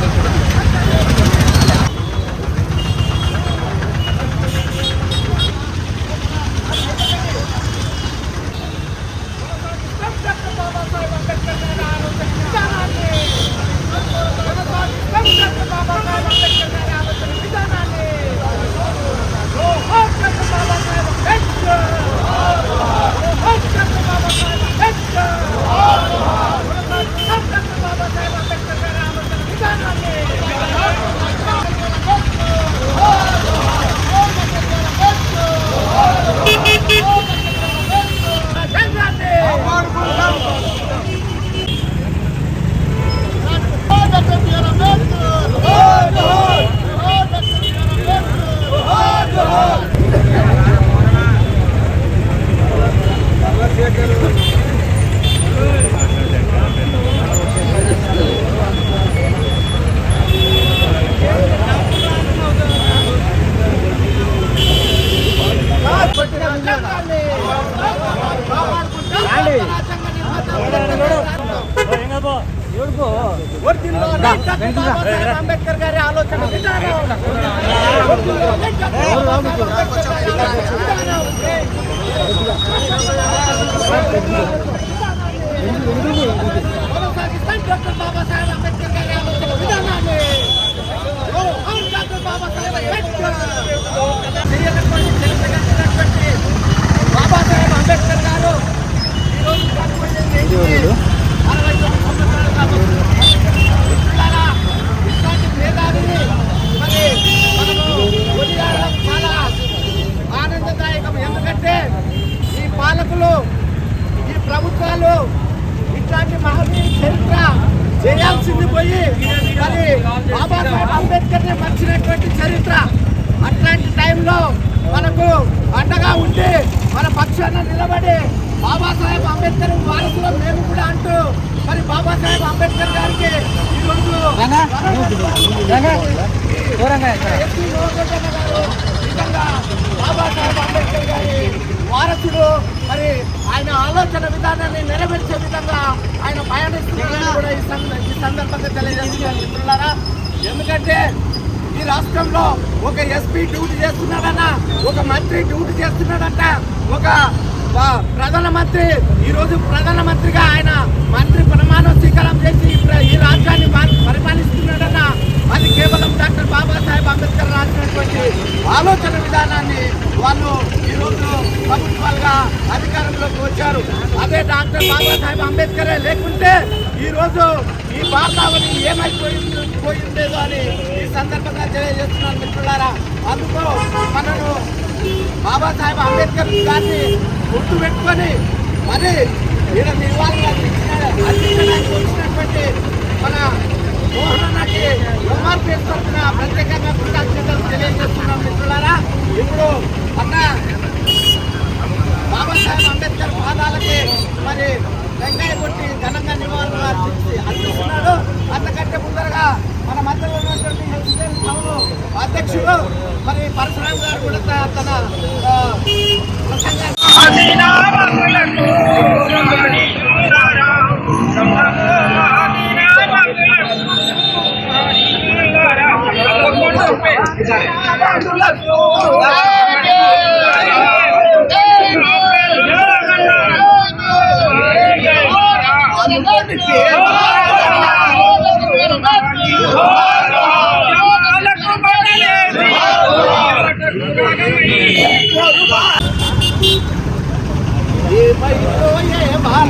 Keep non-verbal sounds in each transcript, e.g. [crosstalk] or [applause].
立ったね。అంబేద్కర్ గారి ఆలోచన విధానం కొనసాగిస్తాం డాక్టర్ బాబాసాహెబ్ అంబేద్కర్ గారి ఆలోచన విధానాన్ని అవును డాక్టర్ బాబాసాహెబ్ అంబేద్కర్ చేయనటువంటి తెలియజేసినటువంటి బాబాసాహెబ్ అంబేద్కర్ గారు ఈరోజు చనిపోయింది అరవై తొమ్మిది సంవత్సరాలు కాబట్టి మిత్రులారా, ఇట్లాంటి భేదాలని మరి మనము కొనియాడడం చాలా ఆనందదాయకం ఎందుకంటే ఈ పాలకులు ఈ ప్రభుత్వాలు ఇట్లాంటి మహనీయ చరిత్ర చేయాల్సింది పోయి మరి బాబాసాహెబ్ అంబేద్కర్ని మర్చినటువంటి చరిత్ర అట్లాంటి టైంలో మనకు అండగా ఉండి మన పక్షాన నిలబడి బాబాసాహెబ్ అంబేద్కర్ వారసులు మేము కూడా అంటూ మరి బాబాసాహెబ్ అంబేద్కర్ గారికి ఈరోజు బాబాసాహెబ్ అంబేద్కర్ గారి వారసుడు మరి ఆయన ఆలోచన విధానాన్ని నెరవేర్చే విధంగా ఆయన పయనిస్తున్నారని కూడా ఈ ఈ సందర్భంగా తెలియజేస్తున్నారు మిత్రులారా. ఎందుకంటే ఈ రాష్ట్రంలో ఒక ఎస్పీ డ్యూటీ చేస్తున్నాడన్న ఒక మంత్రి డ్యూటీ చేస్తున్నాడంట ఒక ప్రధానమంత్రి ఈ రోజు ప్రధానమంత్రిగా ఆయన మంత్రి ప్రమాణ స్వీకారం చేసి ఈ ఈ రాజ్యాన్ని పరిపాలిస్తున్నాడన్న అది కేవలం డాక్టర్ బాబాసాహెబ్ అంబేద్కర్ రాసినటువంటి ఆలోచన విధానాన్ని వాళ్ళు ఈ ప్రభుత్వాలుగా అధికారంలోకి వచ్చారు. అదే డాక్టర్ బాబాసాహెబ్ అంబేద్కరే లేకుంటే ఈరోజు ఈ భారతావని ఏమైపోయింది పోయిందేదో అని ఈ సందర్భంగా తెలియజేస్తున్నాను మిత్రులారా. అందుకు మనను బాబాసాహెబ్ అంబేద్కర్ గారిని గుర్తు పెట్టుకొని మరి ఈయన నివాళులు అందించడానికి వచ్చినటువంటి మన మోహనకి ఎంఆర్పీఎస్ తరఫున ప్రత్యేకంగా కృతజ్ఞతలు తెలియజేస్తున్నాం మిత్రులారా. ఇప్పుడు అన్న బాబాసాహెబ్ అంబేద్కర్ పాదాలకి మరి వెంకయ్య కొట్టి ఘనంగా నివాళులు అర్పించి అందిస్తున్నాడు అంతకంటే ముందరగా మన మధ్యలో ఉన్నటువంటి ఎస్ఎల్ అధ్యక్షుడు మరి పరశురామ్ గారు కూడా తన ఆ,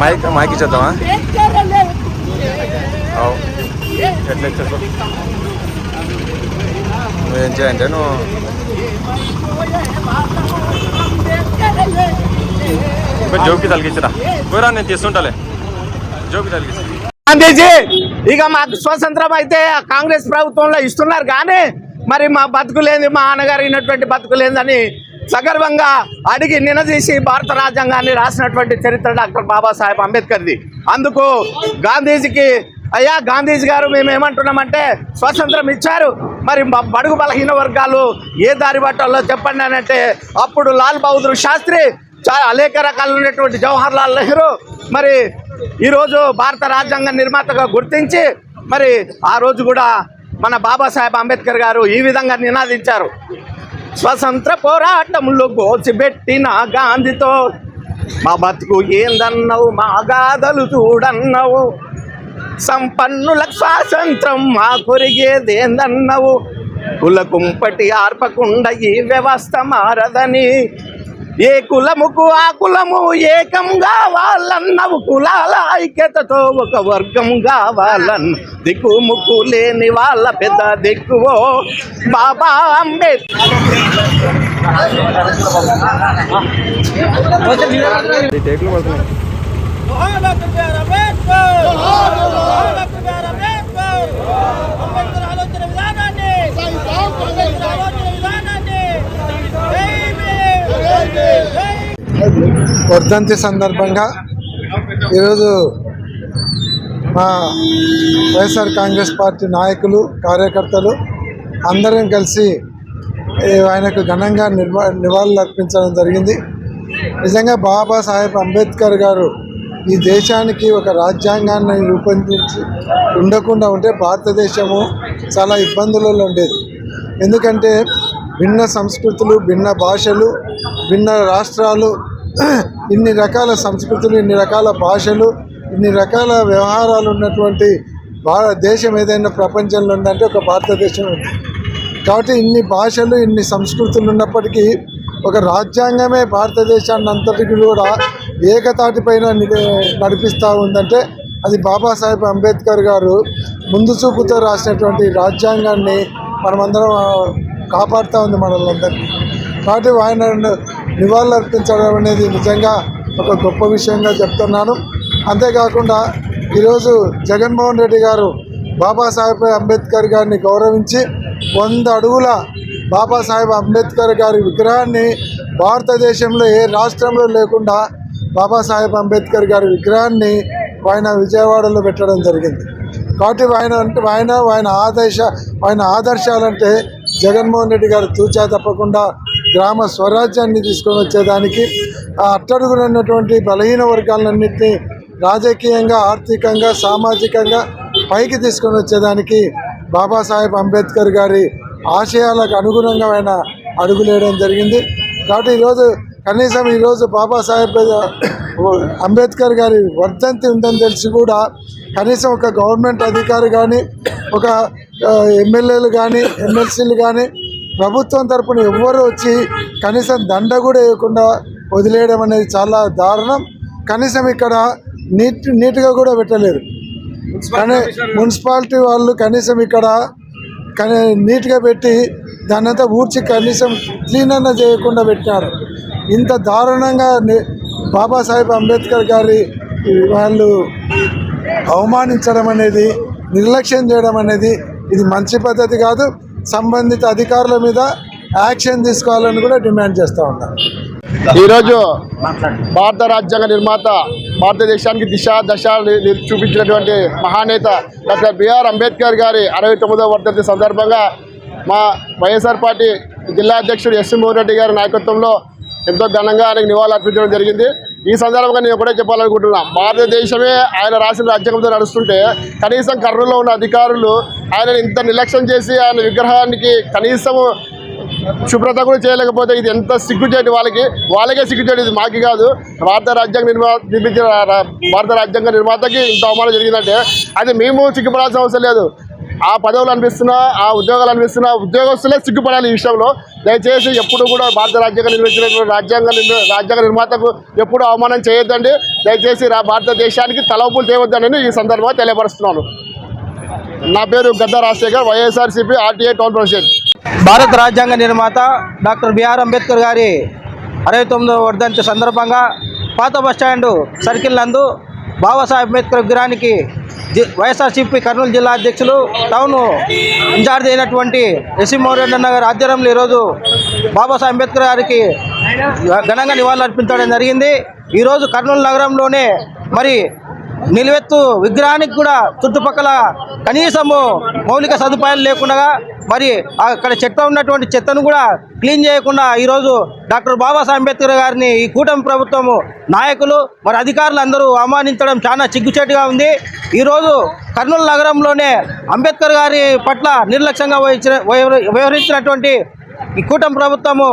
माइक माइक ही। चाहता हूँ। हाँ నువ్వేం చేయంటే నువ్వు జోకి తలిగించరా పోరా నేను తీస్తుంటాలే జోకి తలిగించు గాంధీజీ ఇక మాకు స్వతంత్రం అయితే కాంగ్రెస్ ప్రభుత్వంలో ఇస్తున్నారు కానీ మరి మా బతుకులేంది మా నాన్నగారు అయినటువంటి బతుకులేందని సగర్వంగా అడిగి నినదీసి భారత రాజ్యాంగాన్ని రాసినటువంటి చరిత్ర డాక్టర్ బాబాసాహెబ్ అంబేద్కర్ది. అందుకు గాంధీజీకి అయ్యా గాంధీజీ గారు మేము ఏమంటున్నామంటే స్వాతంత్రం ఇచ్చారు. మరి బడుగు బలహీన వర్గాలు ఏ దారి పట్టాలో చెప్పండి అని అంటే అప్పుడు లాల్ బహదూర్ శాస్త్రి చాలా అనేక రకాలు ఉన్నటువంటి జవహర్ లాల్ నెహ్రూ మరి ఈరోజు భారత రాజ్యాంగ నిర్మాతగా గుర్తించి మరి ఆ రోజు కూడా మన బాబాసాహెబ్ అంబేద్కర్ గారు ఈ విధంగా నినాదించారు. స్వతంత్ర పోరాటంలో గోచిపెట్టిన గాంధీతో మా బతుకు ఏందన్నావు మా గాథలు చూడన్నావు. సంపన్నులకు స్వాతంత్రం మా కొరిగేదేందన్నావు? కుల కుంపటి ఆర్పకుండా ఈ వ్యవస్థ మారదని. ఏ కులముకు ఆ కులము ఏకం కావాలన్నవు కులాల ఐక్యతతో ఒక వర్గం కావాలన్న దిక్కు ముక్కు లేని వాళ్ళ పెద్ద దిక్కువో? బాబా అంబేద్కర్ ఈ టేకులు పడుతున్నాయి doctor B R Ambedkar doctor B R Ambedkar Ambedkar ఆలోచన విధానాన్ని అంబేద్కర్ ఆలోచన విధానాన్ని జై భీమ్ జై వర్ధంతి సందర్భంగా ఈరోజు మా వైఎస్ఆర్ కాంగ్రెస్ పార్టీ నాయకులు కార్యకర్తలు అందరం కలిసి ఆయనకు ఘనంగా నిర్వా నివాళులు అర్పించడం జరిగింది. నిజంగా బాబాసాహెబ్ అంబేద్కర్ గారు ఈ దేశానికి ఒక రాజ్యాంగాన్ని రూపొందించి ఉండకుండా ఉంటే భారతదేశము చాలా ఇబ్బందులలో ఉండేది. ఎందుకంటే భిన్న సంస్కృతులు భిన్న భాషలు భిన్న రాష్ట్రాలు [clears throat] ఇన్ని రకాల సంస్కృతులు ఇన్ని రకాల భాషలు ఇన్ని రకాల వ్యవహారాలు ఉన్నటువంటి భారతదేశం ఏదైనా ప్రపంచంలో ఉందంటే ఒక భారతదేశం ఉంది. కాబట్టి ఇన్ని భాషలు ఇన్ని సంస్కృతులు ఉన్నప్పటికీ ఒక రాజ్యాంగమే భారతదేశాన్ని అంతటికి కూడా ఏకతాటిపైన ని- నడిపిస్తూ ఉందంటే అది బాబాసాహెబ్ అంబేద్కర్ గారు ముందు చూపుతో రాసినటువంటి రాజ్యాంగాన్ని మనమందరం కాపాడుతూ ఉంది మనల్ని కాబట్టి ఆయన నివాళులు అర్పించడం అనేది నిజంగా ఒక గొప్ప విషయంగా చెప్తున్నాను. అంతేకాకుండా ఈరోజు జగన్మోహన్ రెడ్డి గారు బాబాసాహెబ్ అంబేద్కర్ గారిని గౌరవించి వంద అడుగుల బాబాసాహెబ్ అంబేద్కర్ గారి విగ్రహాన్ని భారతదేశంలో ఏ రాష్ట్రంలో లేకుండా బాబాసాహెబ్ అంబేద్కర్ గారి విగ్రహాన్ని ఆయన విజయవాడలో పెట్టడం జరిగింది. కాబట్టి ఆయన అంటే ఆయన ఆయన ఆదేశ ఆయన ఆదర్శాలంటే జగన్మోహన్ రెడ్డి గారు తూచా తప్పకుండా గ్రామ స్వరాజ్యాన్ని తీసుకొని వచ్చేదానికి ఆ అట్టడుగునటువంటి ఉన్నటువంటి బలహీన వర్గాలన్నింటినీ రాజకీయంగా ఆర్థికంగా సామాజికంగా పైకి తీసుకొని వచ్చేదానికి బాబాసాహెబ్ అంబేద్కర్ గారి ఆశయాలకు అనుగుణంగా ఆయన అడుగులేయడం జరిగింది. కాబట్టి ఈరోజు కనీసం ఈరోజు బాబాసాహెబ్ అంబేద్కర్ గారి వర్ధంతి ఉందని తెలిసి కూడా కనీసం ఒక గవర్నమెంట్ అధికారి కానీ ఒక ఎమ్మెల్యేలు కానీ ఎమ్మెల్సీలు కానీ ప్రభుత్వం తరపున ఎవ్వరు వచ్చి కనీసం దండ కూడా వేయకుండా వదిలేయడం అనేది చాలా దారుణం. కనీసం ఇక్కడ నీట్ నీట్గా కూడా పెట్టలేదు. కానీ మున్సిపాలిటీ వాళ్ళు కనీసం ఇక్కడ కానీ నీట్గా పెట్టి దాన్నంతా ఊడ్చి కనీసం క్లీన్ అన్న చేయకుండా పెట్టారు ఇంత దారుణంగా బాబాసాహెబ్ అంబేద్కర్ గారి వాళ్ళు అవమానించడం అనేది నిర్లక్ష్యం చేయడం అనేది ఇది మంచి పద్ధతి కాదు. సంబంధిత అధికారుల మీద యాక్షన్ తీసుకోవాలని కూడా డిమాండ్ చేస్తూ ఉన్నారు. ఈరోజు భారత రాజ్యాంగ నిర్మాత భారతదేశానికి దిశ దశ చూపించినటువంటి మహానేత డాక్టర్ బిఆర్ అంబేద్కర్ గారి అరవై తొమ్మిదవ వర్ధంతి సందర్భంగా మా వైఎస్ఆర్ పార్టీ జిల్లా అధ్యక్షుడు ఎస్ మోహన్ రెడ్డి గారి నాయకత్వంలో ఎంతో ఘనంగా ఆయనకు నివాళులు అర్పించడం జరిగింది. ఈ సందర్భంగా నేను ఒకటే చెప్పాలనుకుంటున్నా. భారతదేశమే ఆయన రాసిన రాజ్యాంగంతో నడుస్తుంటే కనీసం కర్నూలులో ఉన్న అధికారులు ఆయనను ఇంత నిర్లక్ష్యం చేసి ఆయన విగ్రహానికి కనీసము శుభ్రత కూడా చేయలేకపోతే ఇది ఎంత సిగ్గుచేటి వాళ్ళకి? వాళ్ళకే సిగ్గుచేటి ఇది మాకి కాదు. భారత రాజ్యాంగ నిర్మా నిర్మించిన భారత రాజ్యాంగ నిర్మాతకి ఇంత అవమానం జరిగిందంటే అది మేము సిగ్గుపడాల్సిన అవసరం లేదు. ఆ పదవులు అనిపిస్తున్నా ఆ ఉద్యోగాలు అనిపిస్తున్నా ఉద్యోగస్తులే సిగ్గుపడాలి ఈ విషయంలో. దయచేసి ఎప్పుడు కూడా భారత రాజ్యాంగం నిర్మించినటువంటి రాజ్యాంగ రాజ్యాంగ నిర్మాతకు ఎప్పుడు అవమానం చేయొద్దండి. దయచేసి రా భారతదేశానికి తలవుపులు తేవద్దని ఈ సందర్భంగా తెలియపరుస్తున్నాను. నా పేరు Gadda Rajasekhar YSRCP RTI town president. భారత రాజ్యాంగ నిర్మాత డాక్టర్ బిఆర్ అంబేద్కర్ గారి అరవై తొమ్మిదవ వర్ధంతి సందర్భంగా పాత బస్టాండ్ సర్కిల్ నందు బాబాసాహెబ్ అంబేద్కర్ విగ్రహానికి జి వైఎస్ఆర్సీపీ కర్నూలు జిల్లా అధ్యక్షులు టౌన్ ఇన్ఛార్జ్ అయినటువంటి ఎస్సీ మోరెడ్డి గారి ఆధ్వర్యంలో ఈరోజు బాబాసాహెబ్ అంబేద్కర్ గారికి ఘనంగా నివాళులు అర్పించడం జరిగింది. ఈరోజు కర్నూలు నగరంలోనే మరి నిలువెత్తు విగ్రహానికి కూడా చుట్టుపక్కల కనీసము మౌలిక సదుపాయాలు లేకుండా మరి అక్కడ చెత్త ఉన్నటువంటి చెత్తను కూడా క్లీన్ చేయకుండా ఈరోజు డాక్టర్ బాబాసాహెబ్ అంబేద్కర్ గారిని ఈ కూటమి ప్రభుత్వము నాయకులు మరి అధికారులు అందరూ అవమానించడం చాలా చిగ్గుచేటుగా ఉంది. ఈరోజు కర్నూలు నగరంలోనే అంబేద్కర్ గారి పట్ల నిర్లక్ష్యంగా వహించిన వ్యవహరించినటువంటి ఈ కూటమి ప్రభుత్వము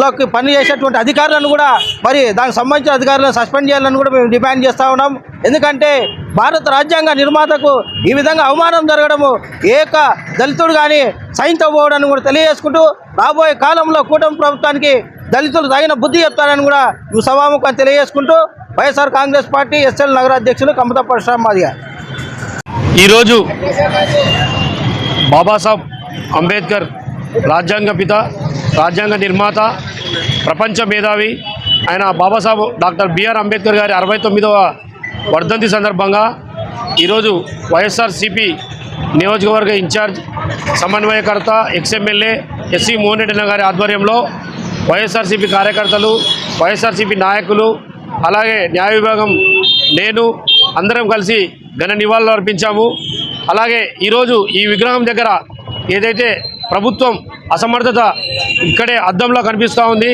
లోకి పని చేసేటువంటి అధికారులను కూడా మరి దానికి సంబంధించిన అధికారులను సస్పెండ్ చేయాలని కూడా మేము డిమాండ్ చేస్తూ ఉన్నాం. ఎందుకంటే భారత రాజ్యాంగ నిర్మాతకు ఈ విధంగా అవమానం జరగడము ఏక దళితుడు కానీ సహించబోవడాన్ని కూడా తెలియజేసుకుంటూ రాబోయే కాలంలో కూటమి ప్రభుత్వానికి దళితులు తగిన బుద్ధి చెప్తారని కూడా ఈ సభాముఖం తెలియజేసుకుంటూ YSR Congress party S L నగరాధ్యక్షులు Kamata పరశురామాది గారు. ఈరోజు బాబాసాహెబ్ అంబేద్కర్ రాజ్యాంగ పిత రాజ్యాంగ నిర్మాత ప్రపంచ మేధావి ఆయన బాబాసాహెబ్ డాక్టర్ బిఆర్ అంబేద్కర్ గారి అరవై తొమ్మిదవ వర్ధంతి సందర్భంగా ఈరోజు వైఎస్ఆర్సిపి నియోజకవర్గ ఇన్ఛార్జ్ సమన్వయకర్త ఎక్స్ఎమ్మెల్యే ఎస్సి మోహన్ రెడ్డి గారి ఆధ్వర్యంలో వైఎస్ఆర్సీపీ కార్యకర్తలు వైఎస్ఆర్సీపీ నాయకులు అలాగే న్యాయ విభాగం నేను అందరం కలిసి ఘన నివాళులు అర్పించాము. అలాగే ఈరోజు ఈ విగ్రహం దగ్గర ఏదైతే ప్రభుత్వం అసమర్థత ఇక్కడే అద్దంలో కనిపిస్తూ ఉంది.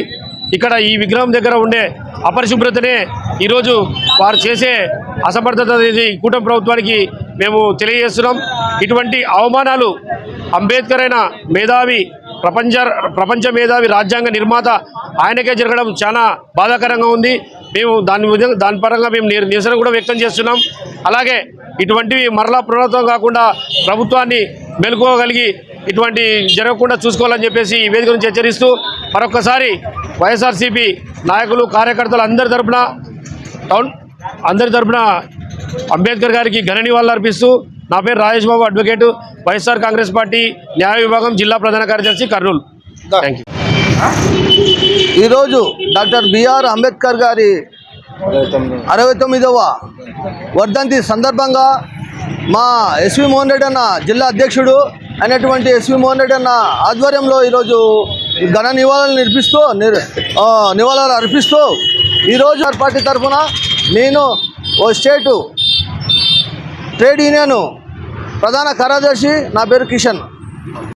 ఇక్కడ ఈ విగ్రహం దగ్గర ఉండే అపరిశుభ్రతనే ఈరోజు వారు చేసే అసమర్థత అనేది కూటమి ప్రభుత్వానికి మేము తెలియజేస్తున్నాం. ఇటువంటి అవమానాలు అంబేద్కర్ అయిన మేధావి ప్రపంచ ప్రపంచ మేధావి రాజ్యాంగ నిర్మాత ఆయనకే జరగడం చాలా బాధాకరంగా ఉంది. మేము దాని విధంగా దాని పరంగా మేము నిరసన కూడా వ్యక్తం చేస్తున్నాం. అలాగే ఇటువంటివి మరలా పునరావృతం కాకుండా ప్రభుత్వాన్ని మెలుకోగలిగి ఇటువంటి జరగకుండా చూసుకోవాలని చెప్పేసి ఈ వేదిక నుంచి హెచ్చరిస్తూ మరొకసారి వైఎస్ఆర్సీపీ నాయకులు కార్యకర్తలు అందరి తరపున టౌన్ అందరి తరపున అంబేద్కర్ గారికి ఘన నివాళులు అర్పిస్తూ నా పేరు రాజేష్ బాబు అడ్వకేటు వైఎస్ఆర్ కాంగ్రెస్ పార్టీ న్యాయ విభాగం జిల్లా ప్రధాన కార్యదర్శి కర్నూలు. థ్యాంక్ యూ ఈరోజు డాక్టర్ బిఆర్ అంబేద్కర్ గారి అరవై తొమ్మిదవ వర్ధంతి సందర్భంగా మా ఎస్వి మోహన్ రెడ్డి అన్న జిల్లా అధ్యక్షుడు అయినటువంటి ఎస్వి మోహన్ రెడ్డి అన్న ఆధ్వర్యంలో ఈరోజు ఘన నివాళులు నిర్పిస్తూ నిర్ నివాళులు అర్పిస్తూ ఈరోజు ఆ పార్టీ తరఫున నేను ఓ స్టేటు ట్రేడ్ యూనియన్ ప్రధాన కార్యదర్శి నా పేరు కిషన్.